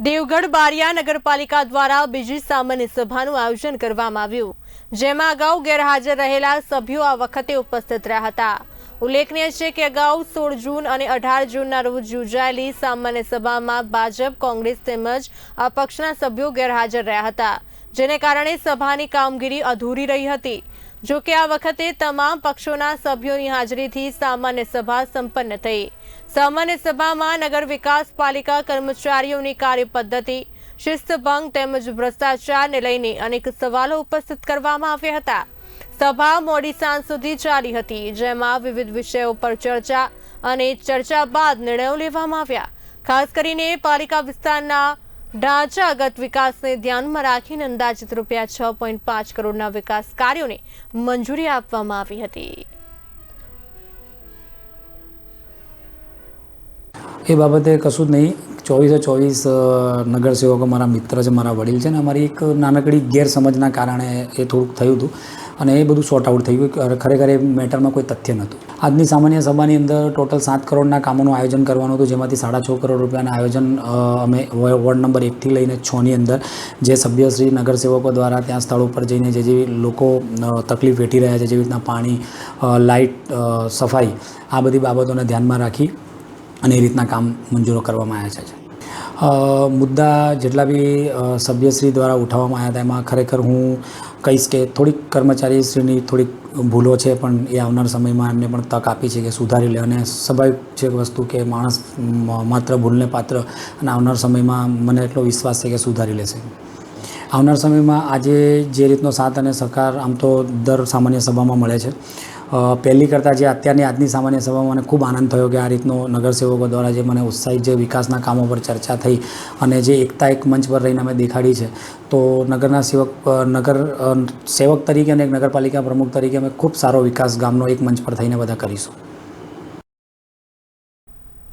દેવગઢ બારિયા નગરપાલિકા દ્વારા બીજી સામાન્ય સભાનું આયોજન કરવામાં આવ્યું, જેમાં અગાઉ ગેરહાજર રહેલા સભ્યો આ વખતે ઉપસ્થિત રહ્યા હતા. ઉલ્લેખનીય છે કે અગાઉ સોળ જૂન અને અઢાર જૂનના રોજ યોજાયેલી સામાન્ય સભામાં ભાજપ, કોંગ્રેસ તેમજ અપક્ષના સભ્યો ગેરહાજર રહ્યા હતા, જેને કારણે સભાની કામગીરી અધૂરી રહી હતી. જો કે આ વખતે તમામ પક્ષોના સભ્યોની હાજરીથી સામાન્ય સભા સંપન્ન થઈ. સામાન્ય સભામાં નગર વિકાસ પાલિકા કર્મચારીઓની કાર્યપદ્ધતિ, શિસ્તભંગ તેમજ ભ્રષ્ટાચારને લઈને અનેક સવાલો ઉપસ્થિત કરવામાં આવ્યા હતા. સભા મોડી સાંજ સુધી ચાલી હતી, જેમાં વિવિધ વિષયો પર ચર્ચા અને ચર્ચા બાદ નિર્ણયો લેવામાં આવ્યા. ખાસ કરીને પાલિકા વિસ્તારના ઢાંચાગત વિકાસને ધ્યાનમાં રાખીને અંદાજિત રૂપિયા છ પોઈન્ટ પાંચ કરોડના વિકાસ કાર્યોને મંજૂરી આપવામાં આવી હતી. એ બાબતે કશું જ નહીં. ચોવીસે ચોવીસ નગરસેવકો મારા મિત્ર છે, મારા વડીલ છે ને અમારી એક નાનકડી ગેરસમજના કારણે એ થોડુંક થયું હતું. અને એ બધું સોર્ટ આઉટ થઈ ગયું. ખરેખર એ મેટરમાં કોઈ તથ્ય નહોતું. આજની સામાન્ય સભાની અંદર ટોટલ સાત કરોડના કામોનું આયોજન કરવાનું હતું, જેમાંથી સાડા છ કરોડ રૂપિયાના આયોજન અમે વોર્ડ નંબર એકથી લઈને છની અંદર જે સભ્યશ્રી નગરસેવકો દ્વારા ત્યાં સ્થળ ઉપર જઈને જે જે લોકો તકલીફ વેઠી રહ્યા છે જેવી રીતના પાણી લાઇટ સફાઈ, આ બધી બાબતોને ધ્યાનમાં રાખી અને એ રીતના કામ મંજૂરો કરવામાં આવ્યા છે. મુદ્દા જેટલા બી સભ્યશ્રી દ્વારા ઉઠાવવામાં આવ્યા હતા, એમાં ખરેખર હું કહીશ કે થોડીક કર્મચારીશ્રીની થોડીક ભૂલો છે, પણ એ આવનાર સમયમાં એમને પણ તક આપી છે કે સુધારી લે અને સ્વાભાવિક છે વસ્તુ કે માણસ માત્ર ભૂલને પાત્ર અને આવનાર સમયમાં મને એટલો વિશ્વાસ છે કે સુધારી લેશે. આવનાર સમયમાં આજે જે રીતનો સાથ અને સહકાર આમ તો દર સામાન્ય સભામાં મળે છે. પહેલી કરતાં જે અત્યારની આજની સામાન્ય સભામાં મને ખૂબ આનંદ થયો કે આ રીતનો નગરસેવકો દ્વારા જે મને ઉત્સાહિત જે વિકાસના કામો પર ચર્ચા થઈ અને જે એકતા એક મંચ પર રહીને અમે દેખાડી છે, તો નગરના સેવક નગર સેવક તરીકે અને એક નગરપાલિકા પ્રમુખ તરીકે અમે ખૂબ સારો વિકાસ ગામનો એક મંચ પર થઈને બધા કરીશું.